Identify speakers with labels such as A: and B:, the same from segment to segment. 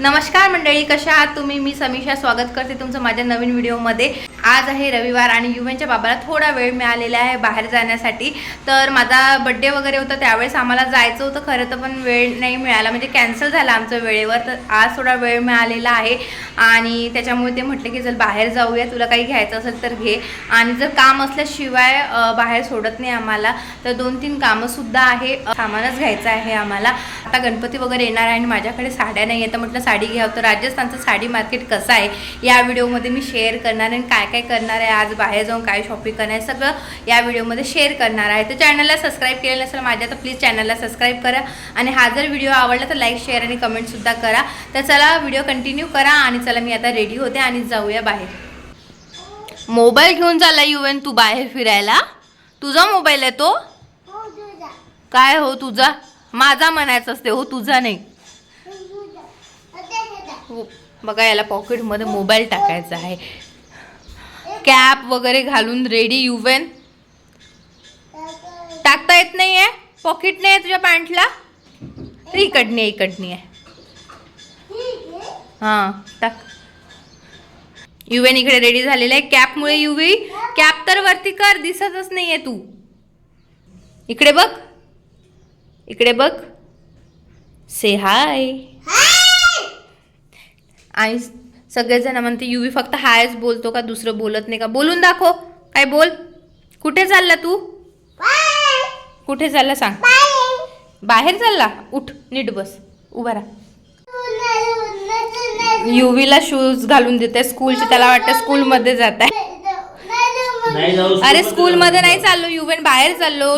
A: नमस्कार मंडळी कशा आहात तुम्ही? मी समीक्षा स्वागत करते तुमचं माझ्या नवीन व्हिडिओमध्ये. आज आहे रविवार आणि युवेनच्या बाबाला थोडा वेळ मिळालेला आहे बाहेर जाण्यासाठी. तर माझा बड्डे वगैरे होता त्यावेळेस आम्हाला जायचं होतं. खरं तर पण वेळ नाही मिळाला. म्हणजे कॅन्सल झाला आमचं वेळेवर. तर आज थोडा वेळ मिळालेला आहे. आणि त्याच्यामुळे ते म्हटले की चल बाहेर जाऊया. तुला काही घ्यायचं असेल तर घे. आणि जर काम असल्याशिवाय बाहेर सोडत नाही आम्हाला तर दोन तीन कामंसुद्धा आहे. सामानच घ्यायचं आहे आम्हाला. आता गणपती वगैरे येणार आहे आणि माझ्याकडे साड्या नाही आहे तर म्हटलं साडी घ्यावं तर राजस्थानचं साडी मार्केट कसं आहे या व्हिडिओमध्ये मी शेअर करणार आहे आणि काय काय करणार आहे आज बाहेर जाऊन काय शॉपिंग करणार आहे सगळं या व्हिडिओमध्ये शेअर करणार आहे. तर चॅनलला सबस्क्राईब केलेलं नसेल माझ्या तर प्लीज चॅनलला सबस्क्राईब करा. आणि हा जर व्हिडिओ आवडला तर लाईक शेअर आणि कमेंटसुद्धा करा. तर चला व्हिडिओ कंटिन्यू करा आणि चला मी आता रेडी होते आणि जाऊया बाहेर. मोबाईल घेऊन चालला युवन तू बाहेर फिरायला? तुझा मोबाईल आहे तो? काय हो तुझा? माझा म्हणायचं असते हो तुझा नाही. हो बघा याला पॉकेटमध्ये मोबाईल टाकायचा आहे. कॅप वगैरे घालून रेडी युवेन टाकता येत नाही आहे पॉकेट नाही आहे तुझ्या पॅन्टला तर इकडनी आहे इकडनी आहे. हां टाक. युवेन इकडे रेडी झालेला आहे. कॅपमुळे युवी कॅप तर वरती कर दिसतच नाही आहे तू. इकडे बघ. इकडे बघ. से हाय आणि सगळेजण म्हणते युवी फक्त हायच बोलतो का? दुसरं बोलत नाही का? बोलून दाखव. काय बोल. कुठे चालला तू? कुठे चालला सांग. बाहेर. चालला? उठ नीट बस. उभा राहा. युवीला शूज घालून देते. स्कूलचे त्याला वाटतं स्कूलमध्ये जात आहे
B: नाही जाऊ
A: अरे स्कूलमध्ये नाही चाललो. युवेन बाहेर चाललो.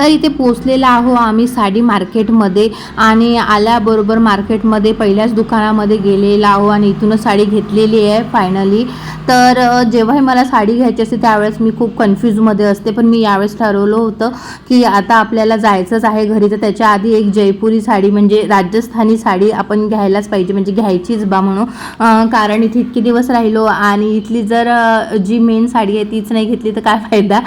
A: तर इथे पोचलेला आहो आम्ही साडी मार्केटमध्ये आणि आल्याबरोबर मार्केटमध्ये पहिल्याच दुकानामध्ये गेलेला आहो आणि इथूनच साडी घेतलेली आहे फायनली तर जेव्हाही मला साडी घ्यायची असते त्यावेळेस मी खूप कन्फ्यूजमध्ये असते. पण मी यावेळेस ठरवलं होतं की आता आपल्याला जायचंच आहे घरी. तर त्याच्या आधी एक जयपुरी साडी म्हणजे राजस्थानी साडी आपण घ्यायलाच पाहिजे म्हणजे घ्यायचीच बा म्हणून. कारण इथे इतके दिवस राहिलो आणि इथली जर जी मेन साडी आहे तीच नाही घेतली तर काय फायदा?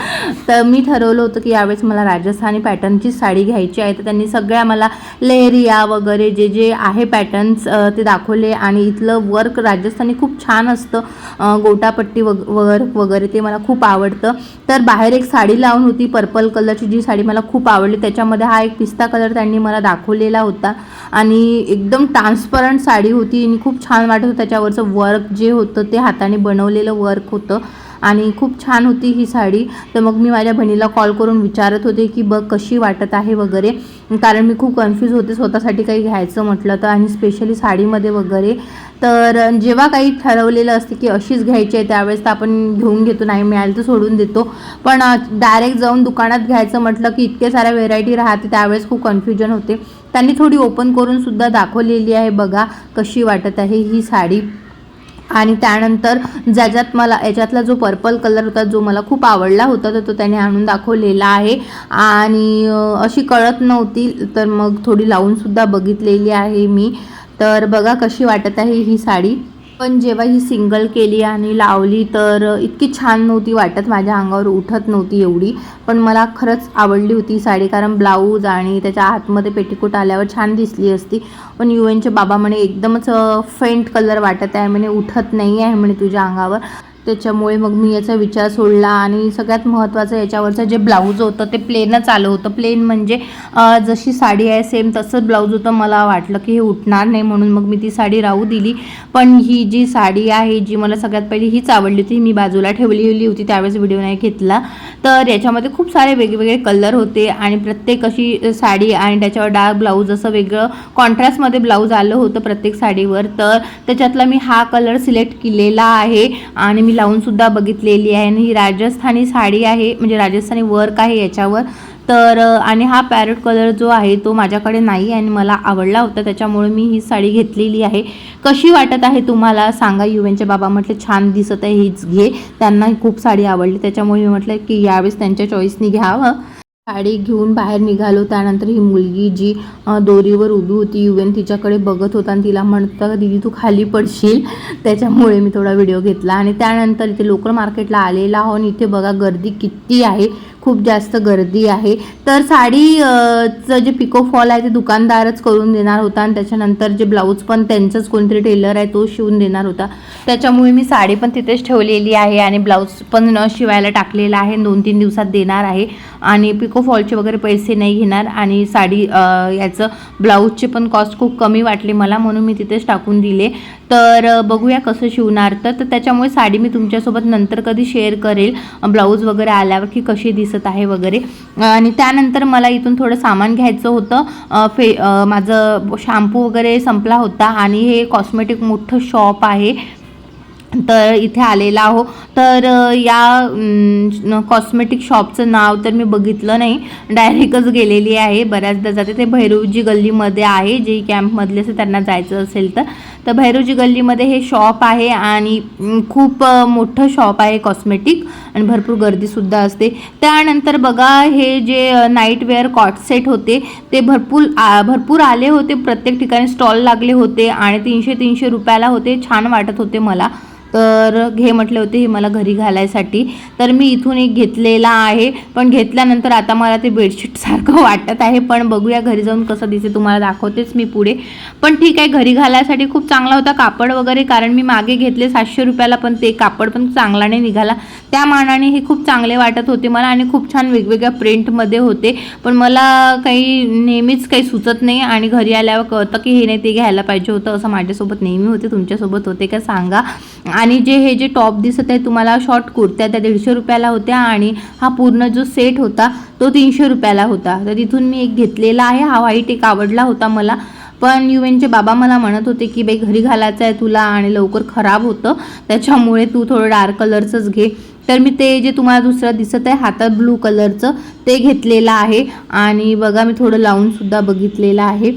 A: तर मी ठरवलं होतं की यावेळेस मला राजस्थान पॅटर्नची साडी घ्यायची आहे तर त्यांनी सगळ्या मला लेहरिया वगैरे जे जे आहे पॅटर्न्स ते दाखवले. आणि इथलं वर्क राजस्थानी खूप छान असतं. गोटापट्टी वग वर्क वगैरे ते मला खूप आवडतं. तर बाहेर एक साडी लावून होती पर्पल कलरची जी साडी मला खूप आवडली. त्याच्यामध्ये हा एक पिस्ता कलर त्यांनी मला दाखवलेला होता. आणि एकदम ट्रान्सपरंट साडी होती. आणि खूप छान वाटत होतं त्याच्यावरचं वर्क जे होतं ते हाताने बनवलेलं वर्क होतं. आणि खूप छान होती ही साडी. तर मग मी माझ्या बहिणीला कॉल करून विचारत होते की बघ कशी वाटत आहे? वगैरे. कारण मी खूप कन्फ्यूज होते स्वतःसाठी काही घ्यायचं म्हटलं तर आणि स्पेशली साडीमध्ये वगैरे. तर जेव्हा काही ठरवलेलं असते की अशीच घ्यायची आहे त्यावेळेस तर आपण घेऊन घेतो. नाही मिळालं तर सोडून देतो. पण डायरेक्ट जाऊन दुकानात घ्यायचं म्हटलं की इतके साऱ्या व्हेरायटी राहते त्यावेळेस खूप कन्फ्युजन होते. त्यांनी थोडी ओपन करून सुद्धा दाखवलेली आहे बघा कशी वाटत आहे ही साडी. आणि त्यानंतर ज्याच्यात मला याच्यातला जो पर्पल कलर होता जो मला खूप आवडला होता तर तो त्याने आणून दाखवलेला आहे. आणि अशी कळत नव्हती तर मग थोडी लावूनसुद्धा बघितलेली आहे मी. तर बघा कशी वाटत आहे ही साडी. पण जेव्हा ही सिंगल केली आणि लावली तर इतकी छान नव्हती वाटत माझ्या अंगावर उठत नव्हती एवढी. पण मला खरंच आवडली होती साडी कारण ब्लाऊज आणि त्याच्या आतमध्ये पेटीकोट आल्यावर छान दिसली असती. पण यू एनचे बाबा म्हणे एकदमच फेंट कलर वाटत आहे. म्हणे उठत नाही आहे म्हणे तुझ्या अंगावर. त्याच्यामुळे मग मी याचा विचार सोडला आणि सगळ्यात महत्त्वाचं याच्यावरचं जे ब्लाऊज होतं ते प्लेनच आलं होतं. प्लेन म्हणजे जशी साडी आहे सेम तसंच ब्लाऊज होतं. मला वाटलं की हे उठणार नाही म्हणून मग मी ती साडी राहू दिली. पण ही जी साडी आहे जी मला सगळ्यात पहिली हीच आवडली होती. मी बाजूला ठेवलेली होती त्यावेळेस व्हिडिओ नाही घेतला. तर याच्यामध्ये खूप सारे वेगवेगळे कलर होते आणि प्रत्येक अशी साडी आणि त्याच्यावर डार्क ब्लाऊज असं वेगळं कॉन्ट्रास्टमध्ये ब्लाऊज आलं होतं प्रत्येक साडीवर. तर त्याच्यातला मी हा कलर सिलेक्ट केलेला आहे आणि मी मी लावूनसुद्धा बघितलेली आहे. आणि ही राजस्थानी साडी आहे म्हणजे राजस्थानी वर्क आहे याच्यावर. तर आणि हा पॅरेट कलर जो आहे तो माझ्याकडे नाही आणि मला आवडला होता त्याच्यामुळे मी ही साडी घेतलेली आहे. कशी वाटत आहे तुम्हाला? सांगा. युवेनच्या बाबा म्हटले छान दिसत आहे हीच घे. त्यांना खूप साडी आवडली त्याच्यामुळे मी म्हटलं की यावेळेस त्यांच्या चॉईसनी घ्यावं. साडी घेऊन बाहेर निघालो. त्यानंतर ही मुलगी जी दोरीवर उभी होती युवेन तिच्याकडे बघत होता आणि तिला म्हणतं दीदी तू खाली पडशील. त्याच्यामुळे मी थोडा व्हिडिओ घेतला. आणि त्यानंतर इथे लोकल मार्केटला आलेला आहो आणि इथे बघा गर्दी किती आहे. खूप जास्त गर्दी आहे. तर साडीचं जे पिको फॉल आहे ते दुकानदारच करून देणार होता आणि त्याच्यानंतर जे ब्लाऊज पण त्यांचंच कोणतरी टेलर आहे तो शिवून देणार होता. त्याच्यामुळे मी साडी पण तिथेच ठेवलेली आहे आणि ब्लाऊज पण न शिवायला टाकलेला आहे. दोन तीन दिवसात देणार आहे. आणि पिको फॉलचे वगैरे पैसे नाही घेणार आणि साडी याचं ब्लाऊजचे पण कॉस्ट खूप कमी वाटले मला म्हणून मी तिथेच टाकून दिले. तर बघूया कसं शिवणार. तर तर त्याच्यामुळे साडी मी तुमच्यासोबत नंतर कधी शेअर करेल. ब्लाऊज वगैरे आल्यावर की कशी दिसत आहे वगैरे. आणि त्यानंतर मला इथून थोडं सामान घ्यायचं होतं. फे माझं शॅम्पू वगैरे संपला होता आणि हे कॉस्मेटिक मोठं शॉप आहे. तर इथे आलेला आहो. तर या कॉस्मेटिक शॉपचं नाव तर मी बघितलं नाही. डायरेक्टच गेलेली आहे बऱ्याचदा जाते. ते भैरवजी गल्लीमध्ये आहे. जे कॅम्पमधले असेल त्यांना जायचं असेल तर. तर भैरवजी गल्लीमध्ये हे शॉप आहे आणि खूप मोठं शॉप आहे कॉस्मेटिक. आणि भरपूर गर्दीसुद्धा असते. त्यानंतर बघा हे जे नाईटवेअर कॉट सेट होते ते भरपूर आ, भरपूर आले होते. प्रत्येक ठिकाणी स्टॉल लागले होते आणि तीनशे तीनशे रुपयाला होते. छान वाटत होते मला. तर घे म्हटले होते हे मला घरी घालायसाठी. तर मी इथून एक घेतलेला आहे. पण घेतल्यानंतर आता मला ते बेडशीटसारखं वाटत आहे. पण बघूया घरी जाऊन कसं दिसे तुम्हाला दाखवतेच मी पुढे. पण ठीक आहे घरी घालायसाठी खूप चांगला होता कापड वगैरे कारण मी मागे घेतले सातशे रुपयाला पण ते कापड पण चांगला नाही निघाला. त्या मानाने हे खूप चांगले वाटत होते मला आणि खूप छान वेगवेगळ्या प्रिंटमध्ये होते. पण मला काही नेहमीच काही सुचत नाही आणि घरी आल्यावर कळतं की हे नाही ते घ्यायला पाहिजे होतं असं माझ्यासोबत नेहमी होते. तुमच्यासोबत होते का सांगा. आणि जे हे जे टॉप दिसत आहे तुम्हाला शॉर्ट कुर्त्या त्या दीडशे रुपयाला होत्या आणि हा पूर्ण जो सेट होता तो तीनशे रुपयाला होता. तर तिथून मी एक घेतलेला आहे हा व्हाईट एक आवडला होता मला. पण युएनचे बाबा मला म्हणत होते की बाई घरी घालायचं आहे तुला आणि लवकर खराब होतं त्याच्यामुळे तू थोडं डार्क कलरचंच घे. तर मी ते जे तुम्हाला दुसरं दिसत आहे हातात ब्लू कलरचं ते घेतलेलं आहे. आणि बघा मी थोडं लावूनसुद्धा बघितलेलं आहे.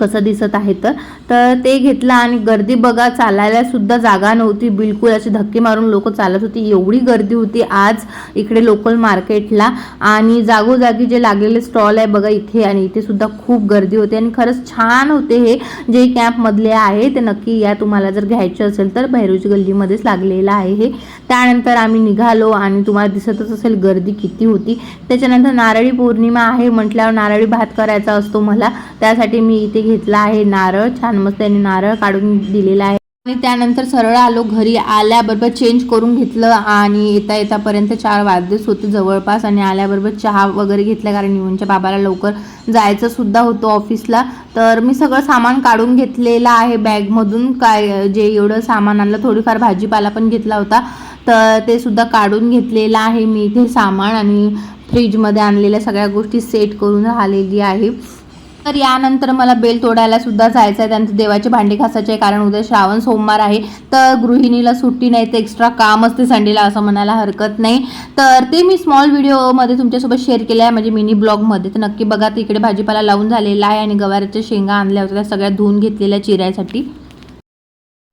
A: कसं दिसत आहे तर. तर ते घेतलं आणि गर्दी बघा चालायला सुद्धा जागा नव्हती. बिलकुल असे धक्के मारून लोक चालत होती. एवढी गर्दी होती आज इकडे लोकल मार्केटला आणि जागोजागी जे लागलेले स्टॉल आहे बघा इथे आणि इथे सुद्धा खूप गर्दी होती. आणि खरंच छान होते हे. जे कॅम्पमधले आहे ते नक्की या तुम्हाला जर घ्यायचे असेल तर भैरूची गल्लीमध्येच लागलेलं आहे हे. त्यानंतर आम्ही निघालो आणि तुम्हाला दिसतच असेल गर्दी किती होती. त्याच्यानंतर नारळी पौर्णिमा आहे म्हटल्यावर नारळी भात करायचा असतो मला. त्यासाठी मी इथे घेतला आहे नारळ. छान मस्त त्यांनी नारळ काढून दिलेला आहे. आणि त्यानंतर सरळ आलो घरी आल्याबरोबर चेंज करून घेतलं आणि येता येतापर्यंत चार वाजलेच होते जवळपास आणि आल्याबरोबर चहा वगैरे घेतला कारण युवनच्या बाबाला लवकर जायचं सुद्धा होतं ऑफिसला तर मी सगळं सामान काढून घेतलेलं आहे बॅगमधून काय जे एवढं सामान आणलं थोडीफार भाजीपाला पण घेतला होता. तर ते सुद्धा काढून घेतलेलं आहे. मी इथे सामान आणि फ्रीजमध्ये आणलेल्या सगळ्या गोष्टी सेट करून राहिलेली आहे. तर यानंतर मला बेल तोडायला सुद्धा जायचं आहे. त्यांचं देवाचे भांडे घासायचे आहे कारण उद्या श्रावण सोमवार आहे. तर गृहिणीला सुट्टी नाही तर एक्स्ट्रा काम असते संडेला असं म्हणायला हरकत नाही. तर ते मी स्मॉल व्हिडिओमध्ये तुमच्यासोबत शेअर केलं आहे म्हणजे मिनी ब्लॉगमध्ये तर नक्की बघा तिकडे भाजीपाला लावून झालेला आहे आणि गवाराच्या शेंगा आणल्या होत्या त्या सगळ्या धुवून घेतलेल्या चिरायसाठी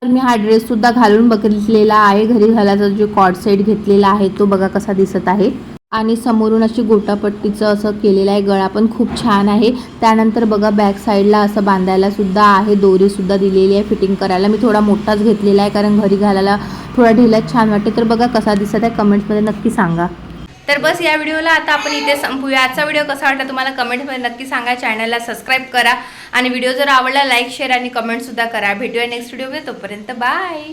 A: तर मी हा ड्रेससुद्धा घालून बघितलेला आहे. घरी घालायचा जो कॉड सेट घेतलेला आहे तो बघा कसा दिसत आहे. आणि समोरून अशी गोटापट्टीचं असं केलेलं आहे. गळा पण खूप छान आहे. त्यानंतर बघा बॅक साईडला असं बांधायला सुद्धा आहे. दोरीसुद्धा दिलेली आहे फिटिंग करायला. मी थोडा मोठाच घेतलेला आहे कारण घरी घालायला थोडा ढिलाच छान वाटते. तर बघा कसा दिसत आहे. कमेंट्समध्ये नक्की सांगा.
C: तर बस या व्हिडिओला आता आपण इथे संपूया. आजचा व्हिडिओ कसा वाटला तुम्हाला कमेंटमध्ये नक्की सांगा. चॅनलला सबस्क्राईब करा. आणि व्हिडिओ जर आवडला लाईक शेअर आणि कमेंटसुद्धा करा. भेटूया नेक्स्ट व्हिडिओमध्ये. तोपर्यंत बाय.